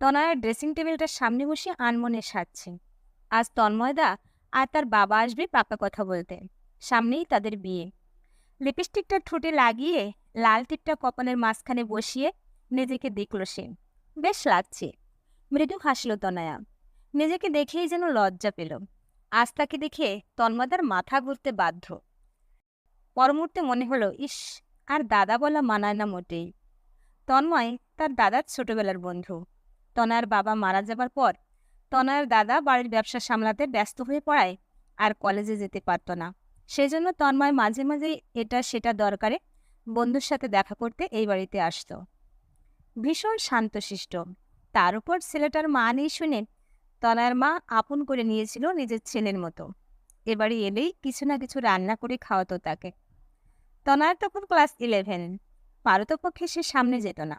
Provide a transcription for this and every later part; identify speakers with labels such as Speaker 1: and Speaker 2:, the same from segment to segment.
Speaker 1: তনয়ের dressing টেবিলটার সামনে বসে আনমনে সাজছে। আজ তন্ময়দা আর তার বাবা আসবে পাকা কথা বলতে। সামনেই তাদের বিয়ে। লিপস্টিকটা ঠোঁটে লাগিয়ে লাল টিপটা কপালের মাঝখানে বসিয়ে নিজেকে দেখল সে। বেশ লাগছে। মৃদু হাসল তনয়া। নিজেকে দেখেই যেন লজ্জা পেল। আজ তাকে দেখে তন্ময়দার মাথা ঘুরতে বাধ্য। পরমুহূর্তে মনে হলো, ইস, আর দাদা বলা মানায় না মোটেই। তন্ময় তার দাদার ছোটবেলার বন্ধু। তনার বাবা মারা যাবার পর তনয়ের দাদা বাড়ির ব্যবসা সামলাতে ব্যস্ত হয়ে পড়ায় আর কলেজে যেতে পারত না। সেজন্য তন্ময় মাঝে মাঝে এটা সেটা দরকারে বন্ধুর সাথে দেখা করতে এই বাড়িতে আসত। ভীষণ শান্তশিষ্ট। তার উপর ছেলেটার মা নেই শুনে তনার মা আপন করে নিয়েছিল নিজের ছেলের মতো। এবারে এলেই কিছু না কিছু রান্না করে খাওয়াতো তাকে। তনার তখন ক্লাস ইলেভেন পারতপক্ষে সে সামনে যেত না।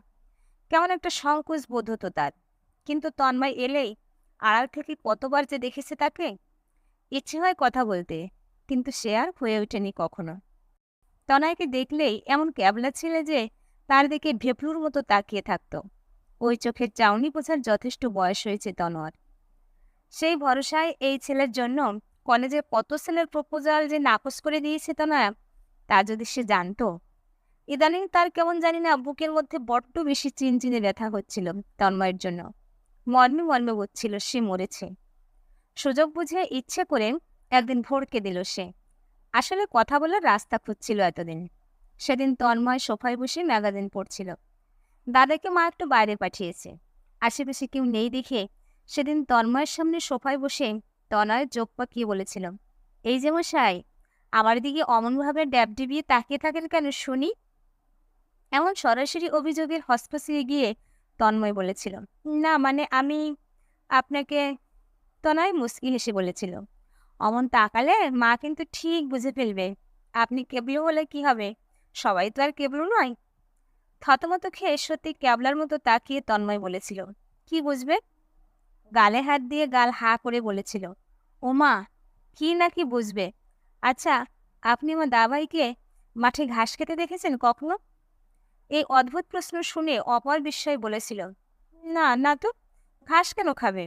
Speaker 1: কেমন একটা সংকোচ বোধ হতো তার। কিন্তু তন্ময় এলেই আড়াল থেকে কতবার যে দেখেছে তাকে, ইচ্ছে হয় কথা বলতে, কিন্তু সে আর হয়ে ওঠেনি কখনো। তনয়কে দেখলেই এমন ক্যাবলা ছেলে যে তার দিকে ভেপলুর মতো তাকিয়ে থাকত। ওই চোখের চাউনি বোঝার যথেষ্ট বয়স হয়েছে তনোয়ার সেই ভরসায় এই ছেলের জন্য কলেজে কত ছেলের প্রপোজাল যে নাকচ করে দিয়েছে তনয়া তা যদি সে জানতো। ইদানিং তার কেমন জানি না বুকের মধ্যে বড্ড বেশি চিনচিনে ব্যথা হচ্ছিল তন্ময়ের জন্য। মর্মে মর্মে বুঝছিল সে মরেছে। সুযোগ বুঝে ইচ্ছে করে একদিন ভোরকে দিল সে। আসলে কথা বলার রাস্তা খুঁজছিল এতদিন। সেদিন তন্ময় সোফায় বসে ম্যাগাজিন পড়ছিল। দাদাকে মা একটু বাইরে পাঠিয়েছে। আশেপাশে কেউ নেই দেখে সেদিন তন্ময়ের সামনে সোফায় বসে তনয় চোখ পাকিয়ে বলেছিল, এই যে মশাই, আমার দিকে অমনভাবে ড্যাব ডিবিয়ে তাকিয়ে থাকেন কেন শুনি? এমন সরাসরি অভিযোগের হসপসিয়ে গিয়ে তন্ময় বলেছিল। না মানে আমি আপনাকে তনয় মুস্কি হেসে বলেছিল। অমন তাকালে মা কিন্তু ঠিক বুঝে ফেলবে, আপনি কেবলু হলে কি হবে? সবাই তো আর কেবলু নয়। থতমত খেয়ে সত্যি ক্যাবলার মতো তাকিয়ে তন্ময় বলেছিল, কি বুঝবে? গালে হাত দিয়ে গাল হা করে বলেছিল, ও মা, কি না কি বুঝবে? আচ্ছা আপনি আমার দাবাইকে মাঠে ঘাস খেতে দেখেছেন কখনো? এই অদ্ভুত প্রশ্ন শুনে অপর বিস্ময় বলেছিল, না না তো, ঘাস কেন খাবে?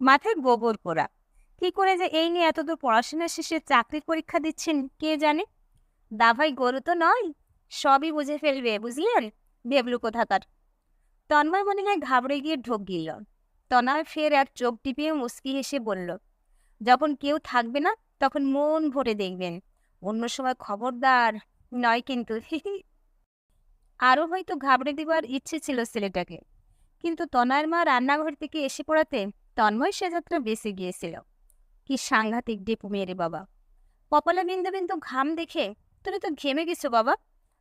Speaker 1: মাথায় গোবর পোড়া। কি করে যে এই নিয়ে এতদূর পড়াশোনা শেষে চাকরির পরীক্ষা দিচ্ছেন কে জানে? দাভাই গরু তো নয়, সবই বুঝে ফেলবে, বুঝলেন? বেবলু কোথাকার। তন্ময় মনে হয় ঘাবড়ে গিয়ে ঢোক গিল তনয় ফের এক চোখ টিপিয়ে মুস্কি হেসে বলল, যখন কেউ থাকবে না, তখন মন ভরে দেখবেন। অন্য সময় খবরদার নয় কিন্তু আরও হয়তো ঘাবড়ে দেবার ইচ্ছে ছিল ছেলেটাকে। কিন্তু তনয়ের মা রান্নাঘর থেকে এসে পড়াতে তন্ময় সে যাত্রা বেঁচে গিয়েছিল। কি সাংঘাতিক ডেপু মেয়েরে বাবা। কপালে বিন্দু বিন্দু ঘাম দেখে তুমি তো ঘেমে গেছো বাবা,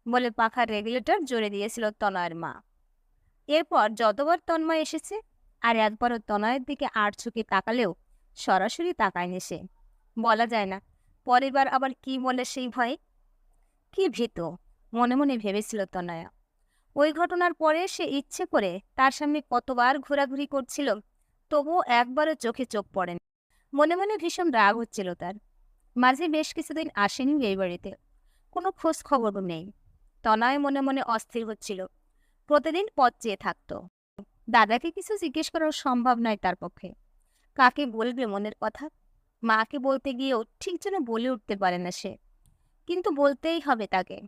Speaker 1: বলে পাখার রেগুলেটর জোরে দিয়েছিল তনয়ের মা। এরপর যতবার তন্ময় এসেছে, আর একবারও তনয়ের দিকে আট চোখে তাকালেও সরাসরি তাকায়নি সে। বলা যায় না, পরের বার আবার কি বলে সেই ভয়ে? কি ভীত? মনে মনে ভেবেছিল তনয়া। ওই ঘটনার পরে সে ইচ্ছে করে তার সামনে কতবার ঘোরাঘুরি করছিল, তবুও একবারও চোখে চোখ পড়েন। মনে মনে ভীষণ রাগ হচ্ছিল তার। মাঝে বেশ কিছুদিন আসেনি এই বাড়িতে। কোনো খোঁজ খবর নেই। তনয় মনে মনে অস্থির হচ্ছিল। প্রতিদিন পথ চেয়ে থাকতো। দাদাকে কিছু জিজ্ঞেস করাও সম্ভব নয় তার পক্ষে। কাকে বলবে মনের কথা? মাকে বলতে গিয়েও ঠিক যেন বলে উঠতে পারে না সে। কিন্তু বলতেই হবে তাকে।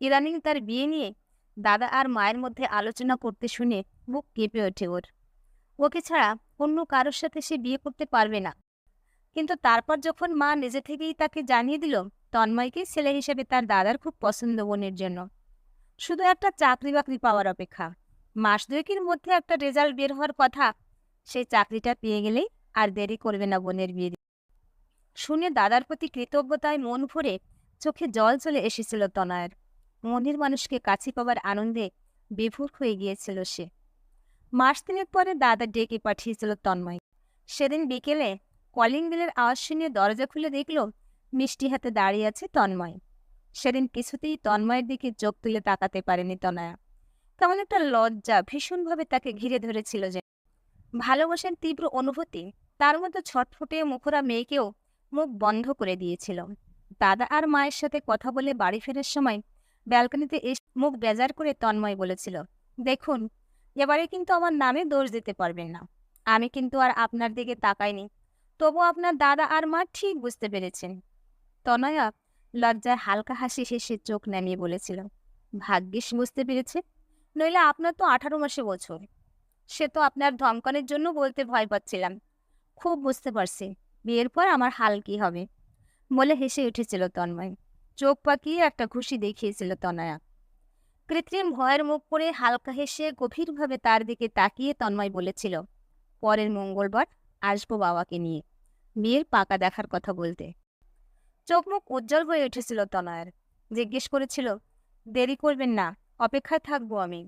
Speaker 1: ইদানিং তার বিয়ে নিয়ে দাদা আর মায়ের মধ্যে আলোচনা করতে শুনে বুক কেঁপে ওঠে ওর। ওকে ছাড়া অন্য কারোর সাথে সে বিয়ে করতে পারবে না। কিন্তু তারপর যখন মা নিজে থেকেই তাকে জানিয়ে দিল, তন্ময়কে ছেলে হিসেবে তার দাদার খুব পছন্দ বোনের জন্য। শুধু একটা চাকরি বাকরি পাওয়ার অপেক্ষা। মাস দুয়েকের মধ্যে একটা রেজাল্ট বের হওয়ার কথা, সেই চাকরিটা পেয়ে গেলেই আর দেরি করবে না বোনের বিয়ে। শুনে দাদার প্রতি কৃতজ্ঞতায় মন ভরে চোখে জল চলে এসেছিল তনয়ের। মনের মানুষকে কাছে পাওয়ার আনন্দে বিভোর হয়ে গিয়েছিল সে। মাস তিনেক পরে দাদা ডেকে পাঠিয়েছিল তন্ময়। সেদিন বিকেলে কলিং বেলের আওয়াজ শুনে দরজা খুলে দেখল মিষ্টি হাতে দাঁড়িয়ে আছে তন্ময়। সেদিন কিছুতেই তন্ময়ের দিকে চোখ তুলে তাকাতে পারেনি তনয়া। কেমন একটা লজ্জা, ভীষণভাবে তাকে ঘিরে ধরেছিল যে ভালোবাসার তীব্র অনুভূতি তার মতো ছটফটে মুখরা মেয়েকেও মুখ বন্ধ করে দিয়েছিল। দাদা আর মায়ের সাথে কথা বলে বাড়ি ফেরার সময় ব্যালকনিতে এসে মুখ বেজার করে তন্ময় বলেছিল, দেখুন, এবারে কিন্তু আমার নামে দোষ দিতে পারবেন না। আমি কিন্তু আর আপনার দিকে তাকাইনি। তবু আপনার দাদা আর মা ঠিক বুঝতে পেরেছেন। তনয়া লজ্জায় হালকা হাসি হেসে চোখ নামিয়ে বলেছিল, ভাগ্যিস বুঝতে পেরেছে। নইলে আপনার তো আঠারো মাসে বছর। সে তো আপনার ধমকানোর জন্য বলতে ভয় পাচ্ছিলাম। খুব বুঝতে পারছি। বিয়ের পর আমার হাল কি হবে? বলে হেসে উঠেছিল তন্ময়। চোখ পাকিয়ে একটা খুশি দেখিয়েছিল তনয়া। কৃত্রিম ভয়ের মুখ করে হালকা হেসে গভীরভাবে তার দিকে তাকিয়ে তন্ময় বলেছিল, পরের মঙ্গলবার আসব বাবাকে নিয়ে, মেয়ের পাকা দেখার কথা বলতে। চোখ মুখ উজ্জ্বল হয়ে উঠেছিল তনয়ের, জিজ্ঞেস করেছিল, দেরি করবেন না, অপেক্ষায় থাকব আমি।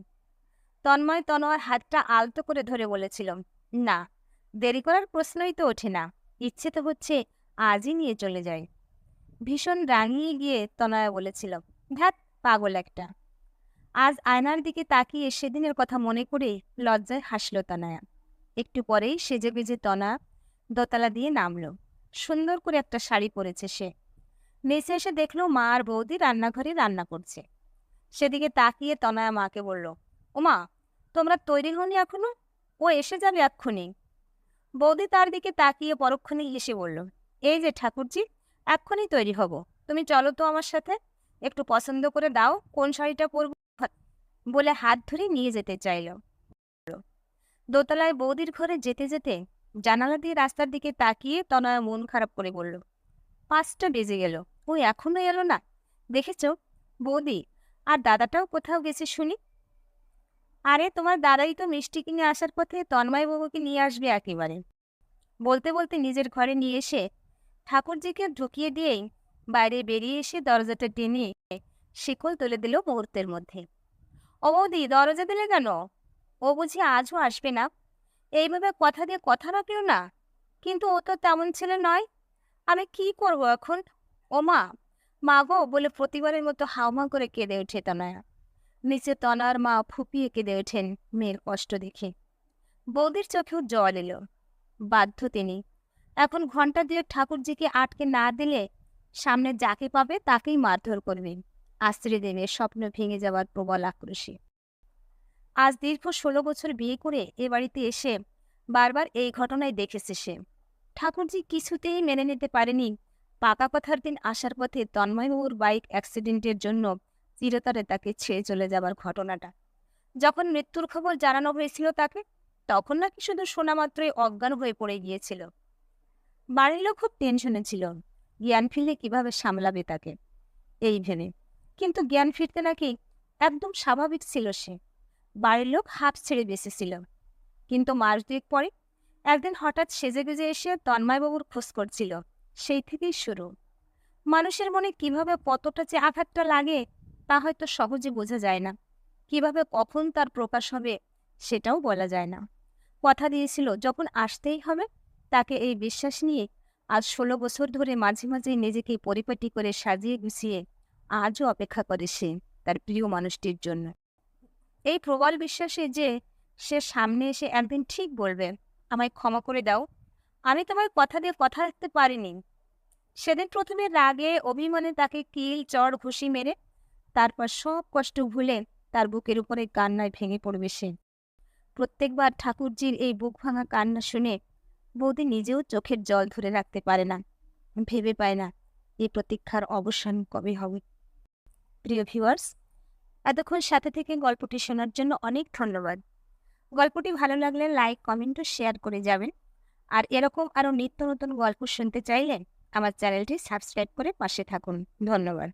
Speaker 1: তন্ময় তনয়ের হাতটা আলতো করে ধরে বলেছিল, না, দেরি করার প্রশ্নই তো ওঠে না, ইচ্ছে তো হচ্ছে আজই নিয়ে চলে যায় ভীষণ রাঙিয়ে গিয়ে তনয়া বলেছিল ধ্যাত পাগল একটা। আজ আয়নার দিকে তাকিয়ে সেদিনের কথা মনে করে লজ্জায় হাসল তনয়া। একটু পরেই সেজে বেজে তনা দোতলা দিয়ে নামল। সুন্দর করে একটা শাড়ি পরেছে সে। নিচে এসে দেখল মা আর বৌদি রান্নাঘরে রান্না করছে। সেদিকে তাকিয়ে তনয়া মাকে বলল, ওমা, তোমরা তৈরি হওনি এখনও? ও এসে যাবে এক্ষুনি। বৌদি তার দিকে তাকিয়ে পরক্ষণে এসে বলল, এই যে ঠাকুরজি এক্ষুনি তৈরি হব। তুমি চলো তো আমার সাথে। একটু পছন্দ করে দাও, কোন শাড়িটা পরব। বলে হাত ধরে নিয়ে যেতে চাইল। দোতলায় বৌদির ঘরে যেতে যেতে জানালা দিয়ে রাস্তার দিকে তাকিয়ে তনয়া মন খারাপ করে বলল, পাঁচটা বেজে গেল। ও এখনও এলো না। দেখেছ? বৌদি, আর দাদাটাও কোথাও গেছে শুনি? আরে, তোমার দাদাই তো মিষ্টি কিনে আসার পথে তন্ময় বাবুকে নিয়ে আসবে একেবারে। বলতে বলতে নিজের ঘরে নিয়ে এসে ঠাকুরজিকে ঢুকিয়ে দিয়েই বাইরে বেরিয়ে এসে দরজাটা টেনে শিকল তুলে দিল মুহূর্তের মধ্যে। ও বৌদি, দরজা দিলে কেন? ও বুঝি আজও আসবে না। এইভাবে কথা দিয়ে কথা রাখল না। কিন্তু ও তো তেমন ছেলে নয়। আমি কি করব এখন? ও মা মা গো বলে প্রতিবারের মতো হাওমা করে কেঁদে ওঠে তনয়া। নিচে তনার মা ফুপিয়ে কেঁদে ওঠেন মেয়ের কষ্ট দেখে। বৌদির চোখেও জল এলো। বাধ্য তিনি এখন ঘণ্টা দিয়ে ঠাকুরজিকে আটকে না দিলে সামনে যাকে পাবে তাকেই মারধর করবেন আশ্রী দেবে স্বপ্ন ভেঙে যাওয়ার প্রবল আক্রোশে। আজ দীর্ঘ ষোলো বছর বিয়ে করে এ বাড়িতে এসে বারবার এই ঘটনায় দেখেছে সে। ঠাকুরজি কিছুতেই মেনে নিতে পারেনি। পাকা কথার দিন আসার পথে তন্ময়বাবুর বাইক অ্যাক্সিডেন্টের জন্য চিরতরে তাকে ছেড়ে চলে যাবার ঘটনাটা। যখন মৃত্যুর খবর জানানো হয়েছিল তাকে, তখন নাকি শুধু শোনা মাত্রই অজ্ঞান হয়ে পড়ে গিয়েছিল। বাড়ির লোক খুব টেনশনে ছিল। জ্ঞান ফিরলে কীভাবে সামলাবে তাকে? এই ভেবে। কিন্তু জ্ঞান ফিরতে নাকি একদম স্বাভাবিক ছিল সে। বাড়ির লোক হাফ ছেড়ে বেঁচেছিল কিন্তু মাস দুয়েক পরে একদিন হঠাৎ সেজে গেজে এসে তন্ময়বাবুর খোঁজ করছিল। সেই থেকেই শুরু। মানুষের মনে কীভাবে কতটা যে আঘাতটা লাগে তা হয়তো সহজে বোঝা যায় না। কীভাবে কখন তার প্রকাশ হবে সেটাও বলা যায় না। কথা দিয়েছিল, যখন আসতেই হবে তাকে এই বিশ্বাস নিয়ে আজ ষোলো বছর ধরে মাঝে মাঝে নিজেকে পরিপাটি করে সাজিয়ে গুছিয়ে আজও অপেক্ষা করে সে, তার প্রিয় মানুষটির জন্য। এই প্রবল বিশ্বাসে যে সে সামনে এসে একদিন ঠিক বলবে, আমায় ক্ষমা করে দাও। আমি তোমার কথা দিয়ে কথা রাখতে পারিনি। সেদিন প্রথমে রাগে, অভিমানে তাকে কিল চড় ঘুষি মেরে তারপর সব কষ্ট ভুলে তার বুকের উপরে কান্নায় ভেঙে পড়বে সে। প্রত্যেকবার ঠাকুরজির এই বুক ভাঙা কান্না শুনে বৌদি নিজেও চোখের জল ধরে রাখতে পারে না। ভেবে পায় না এই প্রতীক্ষার অবসান কবে হবে। প্রিয় ভিউয়ার্স এতক্ষণ সাথে থেকে গল্পটি শোনার জন্য অনেক ধন্যবাদ। গল্পটি ভালো লাগলে লাইক কমেন্ট ও শেয়ার করে যাবেন। আর এরকম আরও নিত্য নতুন গল্প শুনতে চাইলে আমার চ্যানেলটি সাবস্ক্রাইব করে পাশে থাকুন। ধন্যবাদ।